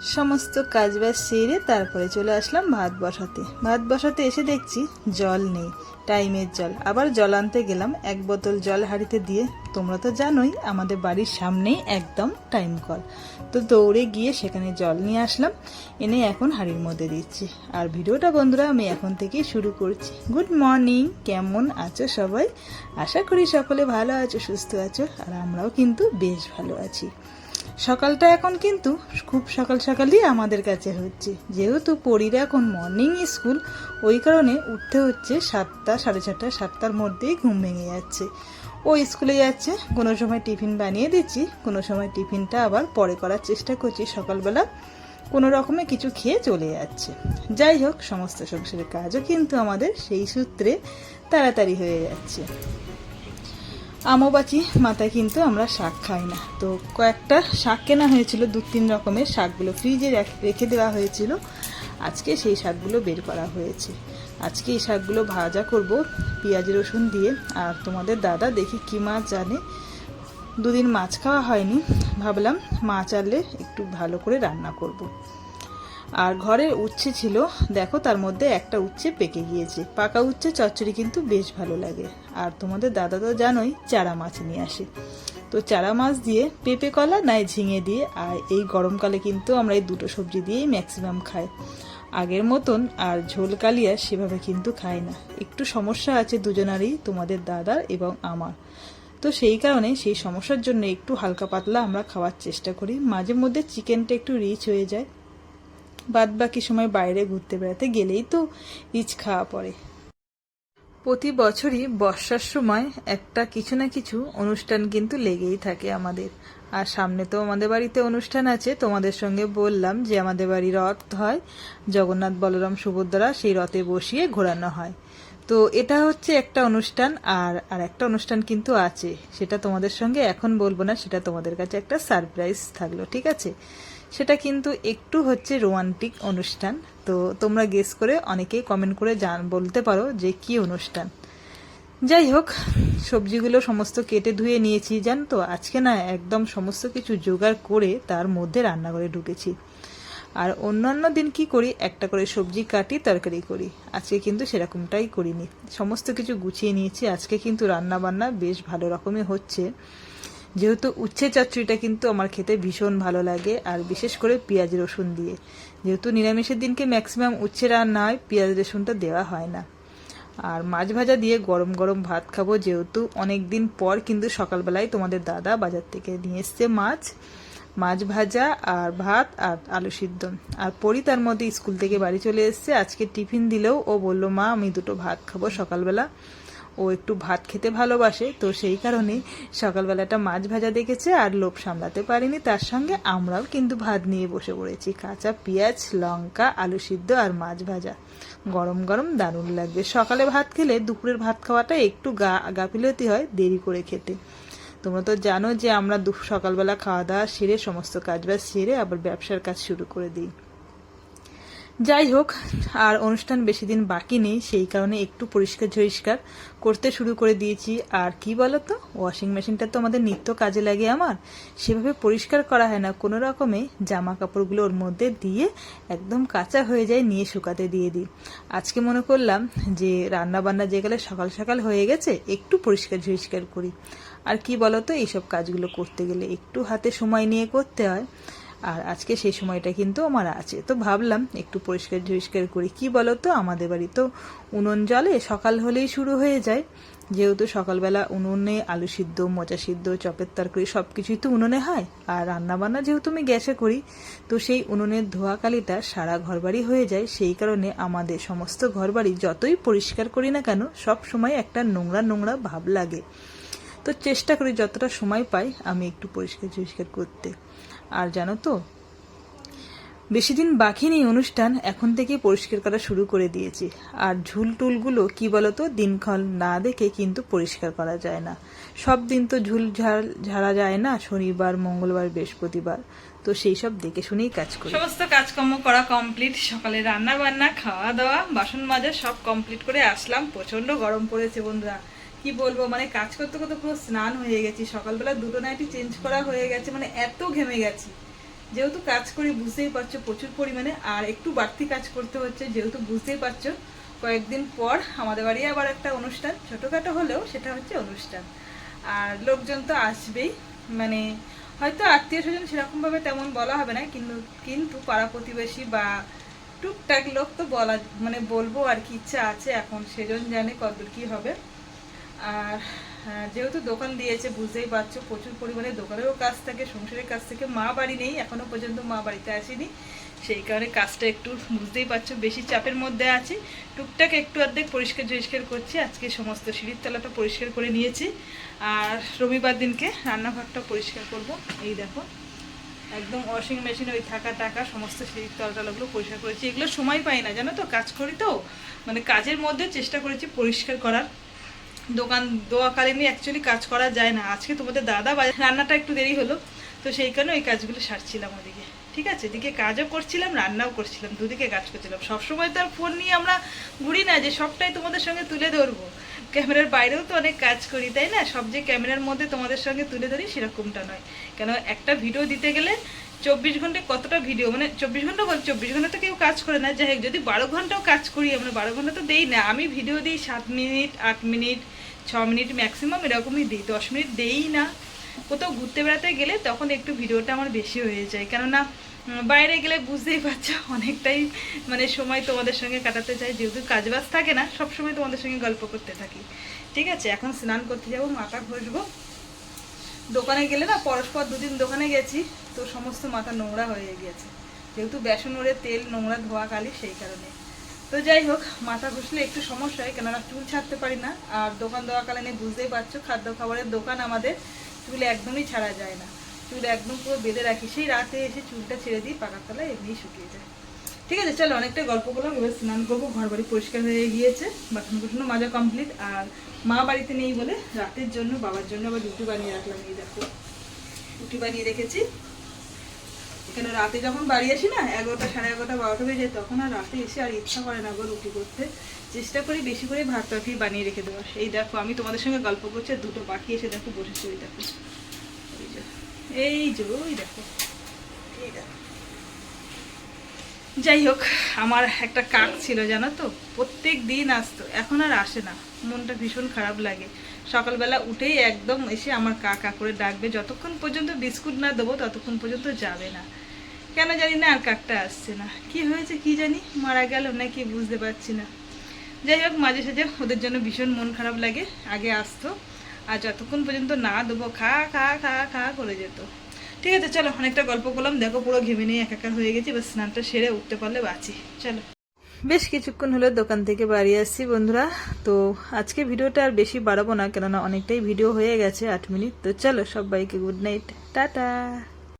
সমস্ত কাজ বাজ সেরে তারপরে চলে আসলাম ভাত বসাতে। ভাত বসাতে এসে দেখছি জল নেই, টাইমের জল। আবার জল আনতে গেলাম, এক বোতল জল হাঁড়িতে দিয়ে। তোমরা তো জানোই, আমাদের বাড়ির সামনেই একদম টাইম কল। তো দৌড়ে গিয়ে সেখানে জল নিয়ে আসলাম, এনে এখন হাঁড়ির মধ্যে দিচ্ছি। আর ভিডিওটা বন্ধুরা, আমি এখন থেকেই শুরু করছি। গুড মর্নিং, কেমন আছো সবাই? আশা করি সকলে ভালো আছো, সুস্থ আছো, আর আমরাও কিন্তু বেশ ভালো আছি। সকালটা এখন কিন্তু খুব সকাল সকালই আমাদের কাছে হচ্ছে। যেহেতু পরীর এখন মর্নিং স্কুল ওই কারণে উঠতে হচ্ছে সাতটা, সাড়ে ছটা, সাতটার মধ্যেই ঘুম ভেঙে যাচ্ছে। ও স্কুলে যাচ্ছে, কোনো সময় টিফিন বানিয়ে দিচ্ছি, কোনো সময় টিফিনটা আবার পরে করার চেষ্টা করছি সকালবেলা। কোনো রকমে কিছু খেয়ে চলে যাচ্ছে। যাই হোক, সমস্ত সংসারের কাজও কিন্তু আমাদের সেই সূত্রে তাড়াতাড়ি হয়ে যাচ্ছে। আমবাচি মাথায় কিন্তু আমরা শাক খাই না। তো কয়েকটা শাক কেনা হয়েছিল, দু তিন রকমের শাকগুলো ফ্রিজে রাখ- দেওয়া হয়েছিল। আজকে সেই শাকগুলো বের করা হয়েছে। আজকে এই শাকগুলো ভাজা করব পেঁয়াজ রসুন দিয়ে। আর তোমাদের দাদা দেখি কি মাছ জানে। দুদিন মাছ খাওয়া হয়নি। ভাবলাম মাছ আনলে একটু ভালো করে রান্না করব। আর ঘরের উচ্ছে ছিল, দেখো তার মধ্যে একটা উচ্ছে পেকে গিয়েছে। পাকা উচ্ছে চচ্চড়ি কিন্তু বেশ ভালো লাগে। আর তোমাদের দাদা তো জানোই, চারা মাছ নিয়ে আসে। তো চারা মাছ দিয়ে পেঁপে কলা, নাই ঝিঙে দিয়ে, আর এই গরমকালে কিন্তু আমরা এই দুটো সবজি দিয়েই ম্যাক্সিমাম খাই। আগের মতন আর ঝোল কালিয়া সেভাবে কিন্তু খাই না। একটু সমস্যা আছে দুজনারই, তোমাদের দাদার এবং আমার। তো সেই কারণে সেই সমস্যার জন্য একটু হালকা পাতলা আমরা খাওয়ার চেষ্টা করি। মাঝে মধ্যে চিকেনটা একটু রিচ হয়ে যায়। বাদ বাকি সময় বাইরে ঘুরতে বেড়াতে গেলেই তো রিচ খাওয়া পড়ে। প্রতি বছরই বর্ষার সময় একটা কিছু না কিছু অনুষ্ঠান কিন্তু লেগেই থাকে আমাদের। আর সামনে তো আমাদের বাড়িতে অনুষ্ঠান আছে, তোমাদের সঙ্গে বললাম যে আমাদের বাড়ি রথ হয়, জগন্নাথ বলরাম সুভদ্রা সেই রথে বসিয়ে ঘোরানো হয়। তো এটা হচ্ছে একটা অনুষ্ঠান, আর আর একটা অনুষ্ঠান কিন্তু আছে, সেটা তোমাদের সঙ্গে এখন বলব না, সেটা তোমাদের কাছে একটা সারপ্রাইজ থাকল, ঠিক আছে? সেটা কিন্তু একটু হচ্ছে রোমান্টিক অনুষ্ঠান। তো তোমরা গেস করে অনেকেই কমেন্ট করে জান, বলতে পারো যে কি অনুষ্ঠান। যাই হোক, সবজিগুলো সমস্ত কেটে ধুয়ে নিয়েছি, জান তো? আজকে না একদম সমস্ত কিছু জোগাড় করে তার মধ্যে রান্নাঘরে ঢুকেছি। আর অন্যান্য দিন কি করি? একটা করে সবজি কাটি, তরকারি করি। আজকে কিন্তু সেরকমটাই করিনি। সমস্ত কিছু গুছিয়ে নিয়েছি। আজকে কিন্তু রান্না বান্না বেশ ভালো রকমই হচ্ছে। যেহেতু উচ্ছে চচ্চড়িটা কিন্তু আমার খেতে ভীষণ ভালো লাগে, আর বিশেষ করে পেঁয়াজ রসুন দিয়ে। যেহেতু নিরামিষের দিনকে ম্যাক্সিমাম উচ্ছে রান্না হয়, পেঁয়াজ রসুনটা দেওয়া হয় না। আর মাছ ভাজা দিয়ে গরম গরম ভাত খাব যেহেতু অনেক দিন পর কিন্তু সকালবেলায় তোমাদের দাদা বাজার থেকে নিয়ে এসছে মাছ মাছ ভাজা আর ভাত আর আলু সিদ্ধ। আর পরি তার মধ্যে স্কুল থেকে বাড়ি চলে এসছে, আজকে টিফিন দিলেও ও বলল, মা, আমি দুটো ভাত খাব সকালবেলা। ও একটু ভাত খেতে ভালোবাসে, তো সেই কারণে সকালবেলাটা মাছ ভাজা দেখেছে আর লোভ সামলাতে পারিনি। তার সঙ্গে আমরাও কিন্তু ভাত নিয়ে বসে পড়েছি। কাঁচা পেঁয়াজ, লঙ্কা, আলু সিদ্ধ আর মাছ ভাজা। গরম গরম দারুণ লাগবে। সকালে ভাত খেলে দুপুরের ভাত খাওয়াটা একটু গা গাফিলতি হয় দেরি করে খেতে। তোমরা তো জানো যে আমরা সকালবেলা খাওয়া দাওয়া সেরে সমস্ত কাজবাজ সেরে আবার ব্যবসার কাজ শুরু করে দিই। যাই হোক আর অনুষ্ঠান বেশি দিন বাকি নেই, সেই কারণে একটু পরিষ্কার ঝরিষ্কার করতে শুরু করে দিয়েছি। আর কি বলো তো ওয়াশিং মেশিনটা তো আমাদের নিত্য কাজে লাগে আমার। সেভাবে পরিষ্কার করা হয় না, কোনো রকমে জামা কাপড়গুলো ওর মধ্যে দিয়ে একদম কাঁচা হয়ে যায়, নিয়ে শুকাতে দিয়ে দিই। আজকে মনে করলাম যে রান্না বান্না যে গেলে সকাল সকাল হয়ে গেছে, একটু পরিষ্কার ঝরিষ্কার করি। আর কি বলতো, এইসব কাজগুলো করতে গেলে একটু হাতে সময় নিয়ে করতে হয়। আর আজকে সেই সময়টা কিন্তু আমার আছে। তো ভাবলাম একটু পরিষ্কার ঝরিষ্কার করি। কি বলতো? আমাদের বাড়ি তো উনুন জলে সকাল হলেই শুরু হয়ে যায়। যেহেতু সকালবেলা উনুনে আলু সিদ্ধ, মোচা সিদ্ধ, চপের তরকারি সব কিছুই তো উনুনে হয়। আর রান্নাবান্না যেহেতু আমি গ্যাসে করি, তো সেই উনুনের ধোয়াকালিটা সারা ঘরবাড়ি হয়ে যায়। সেই কারণে আমাদের সমস্ত ঘরবাড়ি যতই পরিষ্কার করি না কেন, সব সময় একটা নোংরা নোংরা ভাব লাগে। তো চেষ্টা করি যতটা সময় পাই আমি একটু পরিষ্কার পরিষ্কার করতে। আর জানো তো বেশি দিন বাকি নেই অনুষ্ঠান, এখন থেকে পরিষ্কার করা শুরু করে দিয়েছি। আর ঝুল টুলগুলো কি বলতো, দিনক্ষণ না দেখে কিন্তু পরিষ্কার করা যায় না। সব দিন তো ঝুল ঝাড় ঝাড়া যায় না, শনিবার, মঙ্গলবার, বৃহস্পতিবার। তো সেই সব দেখে শুনেই কাজ করি। সমস্ত কাজকর্ম করা কমপ্লিট সকালে রান্না বান্না খাওয়া দাওয়া বাসন মাজা সব কমপ্লিট করে আসলাম। প্রচণ্ড গরম পড়েছে বন্ধুরা। কি বলব মানে কাজ করতে করতে পুরো স্নান হয়ে গেছি। সকালবেলা দুটো নাইটি চেঞ্জ করা হয়ে গেছে মানে এত ঘেমে গেছি। যেহেতু কাজ করি, বুঝতেই পারছ প্রচুর পরিমাণে, আর একটু বাড়তি কাজ করতে হচ্ছে, যেহেতু বুঝতেই পারছ, কয়েকদিন পর আমাদের বাড়ি আবার একটা অনুষ্ঠান, ছোটোখাটো হলেও সেটা হচ্ছে অনুষ্ঠান। আর লোকজন তো আসবেই মানে হয়তো আত্মীয় স্বজন সেরকমভাবে তেমন বলা হবে না, কিন্তু কিন্তু পাড়া প্রতিবেশী বা টুকটাক লোক তো বলা মানে বলব আর কি, ইচ্ছা আছে এখন, সেজন জানে কতদূর কি হবে। আর আহ, যেহেতু দোকান দিয়েছে বুঝতেই পারছ প্রচুর পরিমাণে দোকানেরও কাজ থাকে সংসারের কাছ থেকে মা বাড়ি নেই এখনও পর্যন্ত মা বাড়িতে আসেনি। সেই কারণে কাজটা একটু বুঝতেই পারছ বেশি চাপের মধ্যে আছি। টুকটাক একটু অর্ধেক পরিষ্কার পরিষ্কার করছি আজকে সমস্ত সিঁড়ির তলাটা পরিষ্কার করে নিয়েছি। আর রবিবার দিনকে রান্নাঘরটা পরিষ্কার করব এই দেখো। একদম ওয়াশিং মেশিন ওই থাকা টাকা সমস্ত সিঁড়ির তলটালগুলো পরিষ্কার করেছি। এগুলো সময় পাই না জানো তো কাজ করি তো মানে কাজের মধ্যে চেষ্টা করেছি পরিষ্কার করার। দোকান দোয়াকালীনই অ্যাকচুয়ালি কাজ করা যায় না। আজকে তোমাদের দাদা রান্নাটা একটু দেরি হলো, তো সেই কারণে ওই কাজগুলো সারছিলাম ওদিকে। ঠিক আছে? এদিকে কাজও করছিলাম, রান্নাও করছিলাম, দুদিকে কাজ করছিলাম। সবসময় তো আর ফোন নিয়ে আমরা ঘুরি না, যে সবটাই তোমাদের সঙ্গে তুলে ধরবো। ক্যামেরার বাইরেও তো অনেক কাজ করি, তাই না? সব যে ক্যামেরার মধ্যে তোমাদের সঙ্গে তুলে ধরি সেরকমটা নয়। কেন একটা ভিডিও দিতে গেলে চব্বিশ ঘন্টায় কতটা ভিডিও মানে চব্বিশ ঘণ্টা বল, চব্বিশ ঘণ্টা তো কেউ কাজ করে না। যাই হোক, যদি বারো ঘন্টাও কাজ করি, আমরা বারো ঘণ্টা তো দেই না। আমি ভিডিও দিই সাত মিনিট, আট মিনিট ছ মিনিট ম্যাক্সিমাম এরকমই দিই, দশ মিনিট দেই না। কোথাও ঘুরতে বেড়াতে গেলে তখন একটু ভিডিওটা আমার বেশি হয়ে যায়। কেননা বাইরে গেলে বুঝতেই পারছ অনেকটাই মানে সময় তোমাদের সঙ্গে কাটাতে চাই। যেহেতু কাজবাজ থাকে না সব সময় তোমাদের সঙ্গে গল্প করতে থাকি। ঠিক আছে, এখন স্নান করতে যাব, মাথা ঘষবো। দোকানে গেলে না, পরস্পর দুদিন দোকানে গেছি, তো সমস্ত মাথা নোংরা হয়ে গেছে। যেহেতু বেসন ওরে তেল নোংরা ধোয়া কালি সেই কারণে। তো যাই হোক, মাথা ঘষলে একটু সমস্যা হয়, কেননা চুল ছাড়তে পারি না। আর দোকান দেওয়াকালীনে বুঝতেই পারছ, খাদ্য খাবারের দোকান আমাদের চুল একদমই ছাড়া যায় না। চুল একদম পুরো বেঁধে রাখি। সেই রাতে এসে চুলটা ছেড়ে দিই, পাকার তলায় এমনিই শুকিয়ে যায়। ঠিক আছে, চলো অনেকটা গল্প করলাম, এবার স্নান করব, ঘর বাড়ি পরিষ্কার হয়ে গিয়েছে, বাসন কুসনো মাজা কমপ্লিট আর মা বাড়িতে নেই বলে রাতের জন্য, বাবার জন্য আবার রুটি বানিয়ে রাখলাম, এই দেখো। রুটি বানিয়ে রেখেছি। কেন রাতে যখন বাড়ি আসি না, এগারোটা সাড়ে এগারোটা বারোটা বেজে তখন আর রাতে এসে আর ইচ্ছা করে না গো রুটি করতে। চেষ্টা করি বেশি করে ভাত তরকারি বানিয়ে রেখে দেওয়ার। এই দেখো, আমি তোমাদের সঙ্গে গল্প করছি দুটো পাখি এসে দেখো বসেছি ওই দেখো। এই যে, ওই দেখো। এই দেখো। যাই হোক, আমার একটা কাক ছিল, জানো তো? প্রত্যেক দিন আসতো, এখন আর আসে না। মনটা ভীষণ খারাপ লাগে। সকালবেলা উঠেই একদম এসে আমার কাকা করে ডাকবে, যতক্ষণ পর্যন্ত বিস্কুট না দেবো, ততক্ষণ পর্যন্ত যাবে না। কেন জানি না আর কাকটা আসছে না। কি হয়েছে কি জানি? মারা গেল না নাকি বুঝতে পারছি না। যাই হোক, মাঝে সাঝে ওদের জন্য ভীষণ মন খারাপ লাগে। আগে আসতো, আর যতক্ষণ পর্যন্ত না দেবো, খা খা খা খা করে যেত। ঠিক আছে, চলো, অনেকটা গল্প করলাম। দেখো, পুরো ঘেমে নিয়ে একাকার হয়ে গেছি, এবার স্নানটা সেরে উঠতে পারলে বাঁচি চলো। বেশ কিছুক্ষণ হলো দোকান থেকে বাড়ি আসছি বন্ধুরা। তো আজকে ভিডিওটা আর বেশি বাড়াবো না, কেননা অনেকটাই ভিডিও হয়ে গেছে, আট মিনিট। তো চলো, সবাইকে গুড নাইট। টাটা।